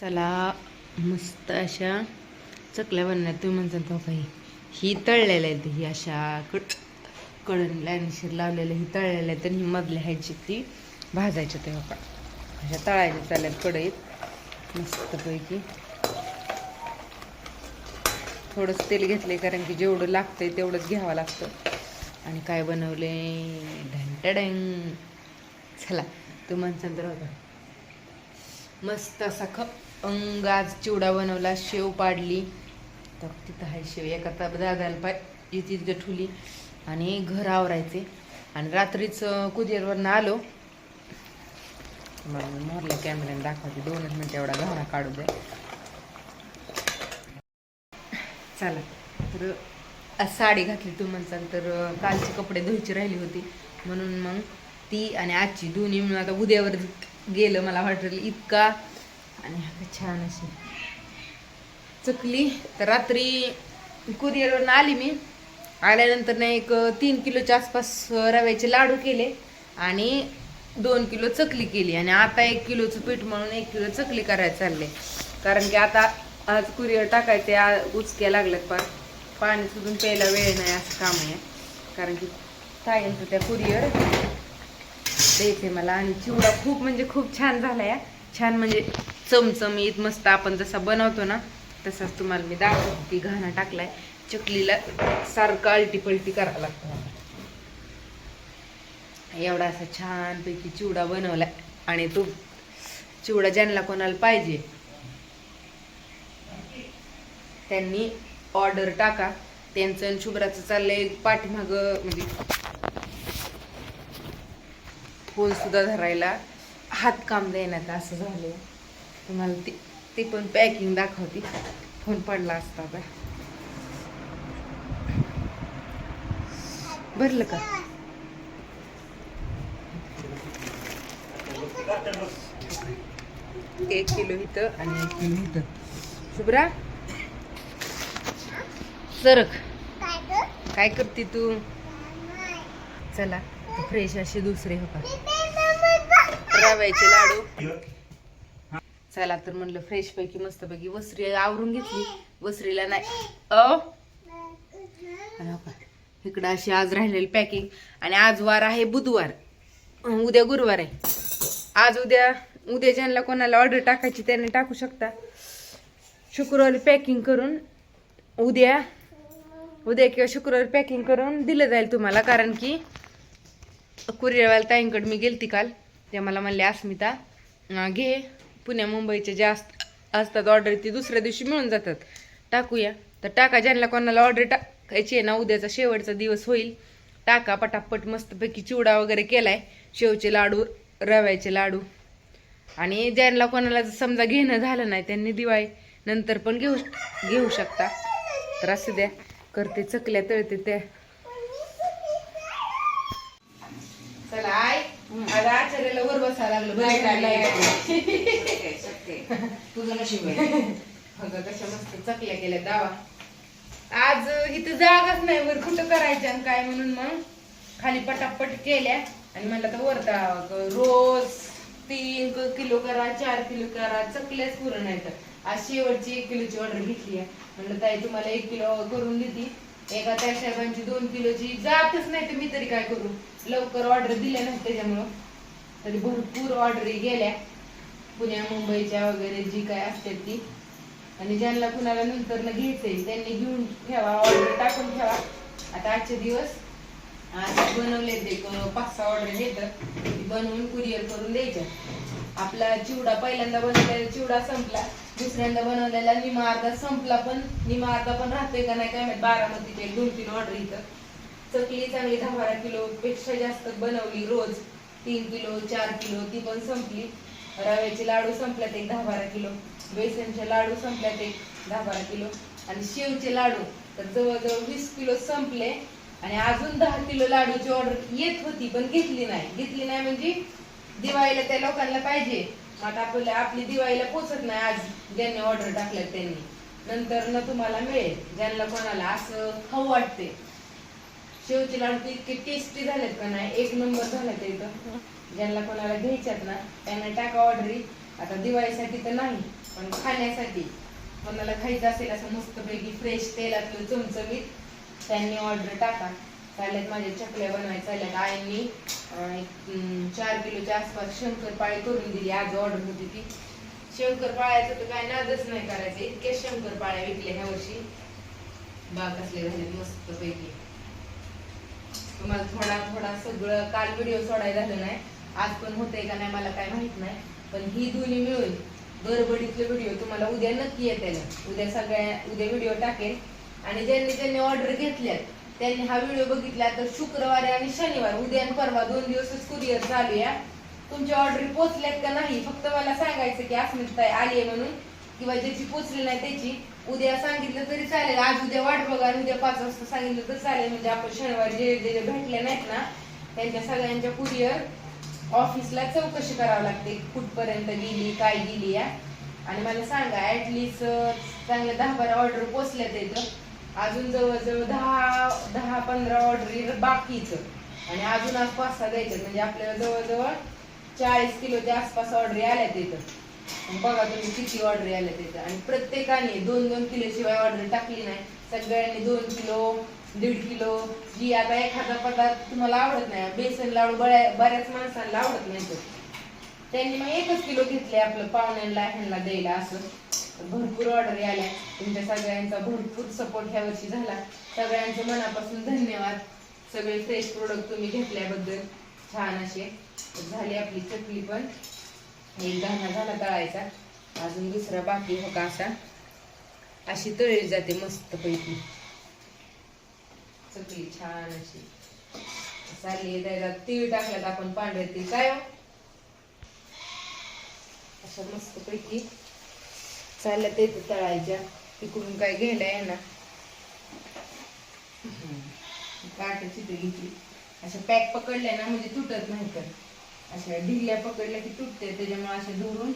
चला मस्त अशा चकल्या बनणार तुम्ही म्हणता तो काही. ही तळलेल्या आहेत ही अशा कड कडण लाईनशीर लावलेल्या ही तळलेल्या आहेत आणि ही मधल्या ह्याची ती भाजायच्या तेव्हा का अशा तळायच्या चालल्यात कडईत मस्तपैकी. थोडंसं तेल घेतलं आहे कारण की जेवढं लागतं आहे तेवढंच घ्यावं लागतं. आणि काय बनवले ढँटडँग चला तू म्हणसान तर होता. मस्त असा खप अंग आज चिवडा बनवला शेव पाडली. तर तिथं आहे शेव एका ताप दादाला पाय तिथं ठुली. आणि घर आवरायचे. आणि रात्रीच कुरिअरवरनं आलो. मग मोरला कॅमेऱ्याने दाखवते. दोनच मिनिट एवढा घाणा काढू दे. चला. तर आज साडी घातली तू म्हणसाल तर कालचे कपडे धुवायची राहिली होती. म्हणून मग ती आणि आजची दोन्ही मिळून आता उद्यावर गेलं मला वाटलं इतका आणि छान अशी चकली. तर रात्री कुरिअरवरून आली मी. आल्यानंतर ना एक तीन किलोच्या आसपास रव्याचे लाडू केले आणि दोन किलो चकली केली. आणि आता एक किलोचं पीठ म्हणून एक किलो चकली करायला चालले. कारण की आता आज कुरिअर टाकायचे उचक्या लागल्यात पार पाणी सुधून प्यायला वेळ नाही असं काम आहे. कारण की ताईंचं त्या कुरिअर द्यायचे मला. आणि चिवडा खूप म्हणजे खूप छान झाला या छान म्हणजे चमचमीत मस्त आपण जसा बनवतो ना तसाच तुम्हाला मी दाखवते. ती घाणा टाकलाय. चकलीला सारखं आलटी पलटी करावं लागतं एवढा असा छानपैकी चिवडा बनवलाय. आणि तो चिवडा ज्यांना कोणाला पाहिजे त्यांनी ऑर्डर टाका. त्यांचं आणि शुभ्राचं चाललंय पाठीमाग म्हणजे फोन सुद्धा धरायला. हात काम देण्यात असं झालं तुम्हाला ते ते पण पॅकिंग दाखवते. फोन पडला असता आता भरलं का? एक किलो इथं. आणि एक किलो इथं. शुभ्रा? सरक. काय करते तू? चला फ्रेश असे दुसरे हो का? रव्याचे लाडू. चला तर म्हणलं फ्रेश पैकी मस्त पैकी वस्त्री आवरून घेतली. वस्त्रीला नाही. अ? हो. इकडं अशी आज राहिलेली पॅकिंग आणि आज वार आहे बुधवार. उद्या गुरुवार आहे. आज उद्या उद्या ज्यांना कोणाला ऑर्डर टाकायची त्यांनी टाकू शकता. शुक्रवारी पॅकिंग करून उद्या उद्या किंवा शुक्रवारी पॅकिंग करून दिलं जाईल तुम्हाला. कारण की कुरिअरवाल्या ताईंकडे मी गेलती काल. ते मला म्हणले अस्मिता घे. पुण्या मुंबईचे जे अस असतात ऑर्डर ती दुसऱ्या दिवशी मिळून जातात. टाकूया. तर टाका ज्यांना कोणाला ऑर्डर टाकायची आहे ना उद्याचा शेवटचा दिवस होईल टाका पटापट मस्तपैकी चिवडा वगैरे केलाय. शेवचे लाडू रव्याचे लाडू. आणि ज्यांना कोणाला जर समजा घेणं झालं नाही त्यांनी दिवाळी नंतर पण घेऊ घेऊ शकता. तर असू द्या. करते चकल्या तळते त्या. चला आय आज आचार्याला वर बसायला लागलं बरं काय तुझं नशीब आहे. अगं कशा मस्त चकल्या केल्या दावा. आज इथं जागाच नाही वर कुठं करायच्या आणि काय म्हणून मग? खाली पटापट केल्या आणि म्हणलं तर वर दा- रोज तीन क- किलो करा चार किलो करा चकल्याच पुरण नाही तर आज शेवटची एक किलोची ऑर्डर घेतली आहे. म्हणलं ताई तुम्हाला एक किलो करून देते. एका त्या साहेबांची दोन किलोची जातच नाही तर मी तरी काय करू? लवकर ऑर्डर दिल्या नाही त्याच्यामुळं. तरी भरपूर ऑर्डरी गेल्या. पुण्या मुंबईच्या वगैरे जी काय असते ती. आणि ज्यांना कुणाला नंतर घ्यायचंय त्यांनी घेऊन ठेवा ऑर्डर टाकून ठेवा. आता आजचे दिवस आता बनवले ते पाच सहा ऑर्डर घेतात बनवून कुरिअर करून द्यायच्या आपला चिवडा पहिल्यांदा बनवलेला चिवडा संपला दुसऱ्यांदा बनवलेला निमा अर्धा संपला पण निमा अर्धा पण राहतोय का नाही काय माहीत बारामतीचे एक दोन तीन ऑर्डर इथं. चकली चांगली दहा बारा किलो पेक्षा जास्त बनवली रोज तीन किलो चार किलो ती पण संपली. रव्याचे लाडू संपल्यात एक दहा बारा किलो बेसनचे लाडू संपल्यात एक दहा बारा किलो. आणि शेवचे लाडू तर जवळजवळ वीस किलो संपले. आणि अजून दहा किलो लाडूची ऑर्डर येत होती पण घेतली नाही. घेतली नाही म्हणजे दिवाळीला त्या लोकांना पाहिजे. आता आपल्या आपली दिवाळीला पोचत नाही आज. ज्यांनी ऑर्डर टाकल्या त्यांनी. नंतर न तुम्हाला मिळेल. ज्यांना कोणाला असं खाऊ वाटते. शेवचे लाडू इतके टेस्टी झालेत का नाही? एक नंबर झाला ते इथं ज्यांना कोणाला घ्यायच्यात ना त्यांना टाका ऑर्डरी आता दिवाळीसाठी तर नाही पण खाण्यासाठी. कोणाला खायचं असेल असं मस्तपैकी फ्रेश तेलातलं चमचमीत त्यांनी ऑर्डर टाका. चालल्यात माझ्या चकल्या बनवायच्या चालल्यात. आईंनी चार किलोच्या आसपास शंकरपाळी करून दिली. आज ऑर्डर होती ती. शंकरपाळ्याचं तर काय नादच नाही करायचं. इतक्या शंकरपाळ्या विकल्या ह्या वर्षी. बाग असले झाले मस्त पैकी तुम्हाला थोडा थोडा सगळं काल व्हिडिओ सोडायला झालं नाही. आज पण होतंय का नाही मला काय माहीत नाही. पण ही दोन्ही मिळून गडबडीतले व्हिडिओ तुम्हाला उद्या नक्की येते उद्या सगळ्या उद्या व्हिडिओ टाकेल आणि ज्यांनी ज्यांनी ऑर्डर घेतल्यात त्यांनी हा व्हिडिओ बघितला तर शुक्रवारी आणि शनिवार. उद्या आणि परवा दोन दिवसच कुरिअर चालू या तुमच्या ऑर्डर पोचल्यात का नाही? फक्त मला सांगायचं की अस्मिता आली आहे म्हणून किंवा ज्याची पोचली नाही त्याची. उद्या सांगितलं तरी चालेल. आज उद्या वाट बघा आणि उद्या पाच वाजता सांगितलं तर चालेल. म्हणजे आपण शनिवारी जे जे जे भेटले नाहीत ना त्यांच्या सगळ्यांच्या कुरिअर ऑफिसला चौकशी करावी लागते. कुठपर्यंत गेली काय गेली या. आणि मला सांगा ऍटलिस्ट चांगल्या दहा बारा ऑर्डर पोचल्यात त्याचं अजून जवळजवळ दहा दहा पंधरा ऑर्डरी बाकीच. आणि अजून आज पाच सहा द्यायच्यात म्हणजे आपल्याला जवळजवळ चाळीस किलोच्या आसपास ऑर्डरी आल्यात तिथं बघा तुम्ही किती ऑर्डरी आल्या तिथं आणि प्रत्येकाने दोन दोन किलो शिवाय ऑर्डर टाकली नाही. सगळ्यांनी दोन किलो दीड किलो जी आता एखादा पदार्थ तुम्हाला आवडत नाही बेसन लाडू बऱ्या बऱ्याच माणसांना आवडत नाही तर त्यांनी मग एकच किलो घेतले आपलं पाहुण्यांना ह्यांना द्यायला असं. भरपूर ऑर्डर आल्या तुमच्या सगळ्यांचा भरपूर सपोर्ट ह्या वर्षी झाला. सगळ्यांचं मनापासून धन्यवाद. सगळे फ्रेश प्रोडक्ट तुम्ही घेतल्याबद्दल. छान असे. झाली आपली चकली पण. एक दाणा झाला तळायचा. अजून दुसरा बाकी हो का असा. अशी तळली जाते मस्त पैकी चकली छान अशी. चालली त्याला तीळ टाकल्यात आपण पांढरे तीळ. काय हो? अशा मस्त पैकी चालल्या ते तळायच्या. तिकडून काय घ्यायला आहे ना काटाची ते घेतली अशा पॅक पकडल्या ना म्हणजे तुटत नाही तर. अशा ढिगल्या पकडल्या की तुटते. त्याच्यामुळे असे धरून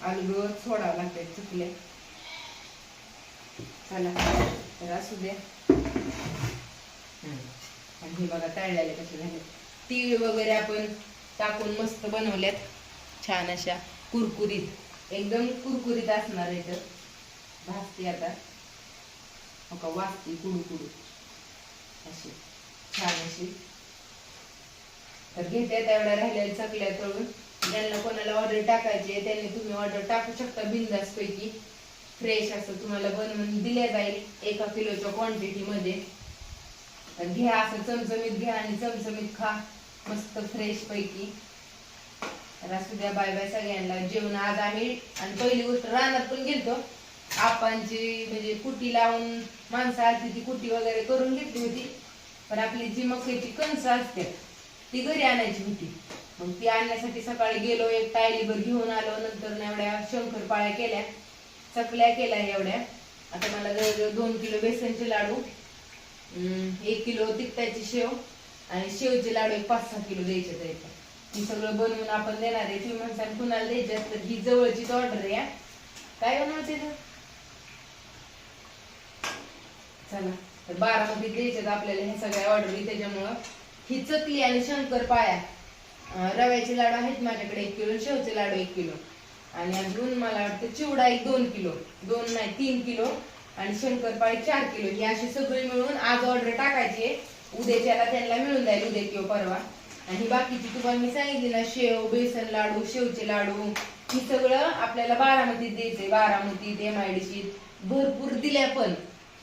आलू सोडावं लागते चुकले चला तर असू द्या. हम्म. आणि हे बघा तळलेले कसे झाले. तीळ वगैरे आपण टाकून मस्त बनवल्यात. छान अशा कुरकुरीत. एकदम कुरकुरीत असणार आहे तर. भाजते आता. हो का? वाजते कुडू कुडू अशी. छान अशी. तर घेते तेवढ्या राहिलेल्या चकल्या तळून. ज्यांना कोणाला ऑर्डर टाकायची आहे त्यांनी तुम्ही ऑर्डर टाकू शकता बिंदास पैकी फ्रेश असं तुम्हाला बनवून दिल्या जाईल एका किलोच्या क्वांटिटी मध्ये. तर घ्या असं चमचमीत घ्या आणि चमचमीत खा. मस्त फ्रेश पैकी. तर असू द्या बाय बाय सगळ्यांना जेवण आज आम्ही आणि पहिली गोष्ट रानात पण गेलतो. आपांची म्हणजे कुटी लावून माणसं आलती ती कुटी वगैरे करून घेतली होती. पण आपली जी मक्याची कणसं असते ती घरी आणायची होती. मग ती आणण्यासाठी सकाळी गेलो एक टायलीभर घेऊन आलो नंतर एवढ्या शंकरपाळ्या केल्या चकल्या केल्या एवढ्या. आता मला जवळजवळ दोन किलो बेसनचे लाडू अं, एक किलो तिखटाची शेव आणि शेवचे लाडू एक पाच सहा किलो द्यायचे द्यायचं हे सगळं बनवून आपण देणार आहे. तुम्ही म्हणसान कुणाला द्यायची असतं ही जवळचीच ऑर्डर आहे काय बनवते चला तर बारामतीत द्यायच्यात आपल्याला ह्या सगळ्या ऑर्डरी त्याच्यामुळं. ही चकली आणि शंकर पाया. रव्याचे लाडू आहेत माझ्याकडे एक किलो शेवचे लाडू एक किलो. आणि अजून मला वाटतं चिवडा एक दोन किलो. दोन नाही तीन किलो. आणि शंकरपाळी चार किलो. ही अशी सगळी मिळून आज ऑर्डर टाकायची आहे. उद्याच्याला त्यांना मिळून जाईल उद्या किंवा परवा. आणि बाकीची तुम्हाला मी सांगितली ना शेव बेसन लाडू शेवचे लाडू ही सगळं आपल्याला बारामतीत द्यायचंय. बारामतीत एम आय भरपूर दिल्या पण.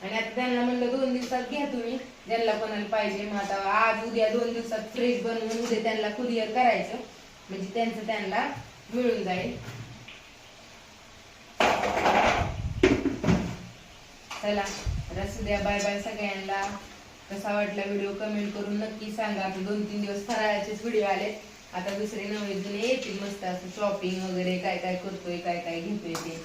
आणि आता त्यांना म्हणलं दोन दिवसात घ्या तुम्ही. ज्यांना कोणाला पाहिजे मग आता आज उद्या दोन दिवसात फ्रेश बनवून उद्या त्यांना कुरिअर करायचं. म्हणजे त्यांचं त्यांना मिळून जाईल. चला रसू द्या बाय बाय सगळ्यांना. कसा वाटला व्हिडिओ कमेंट करून नक्की सांगा. आता दोन तीन दिवस फराळाचेच व्हिडिओ आले आता दुसरे नवे जुने येतील मस्त असं शॉपिंग वगैरे काय काय करतोय काय काय घेतोय ते.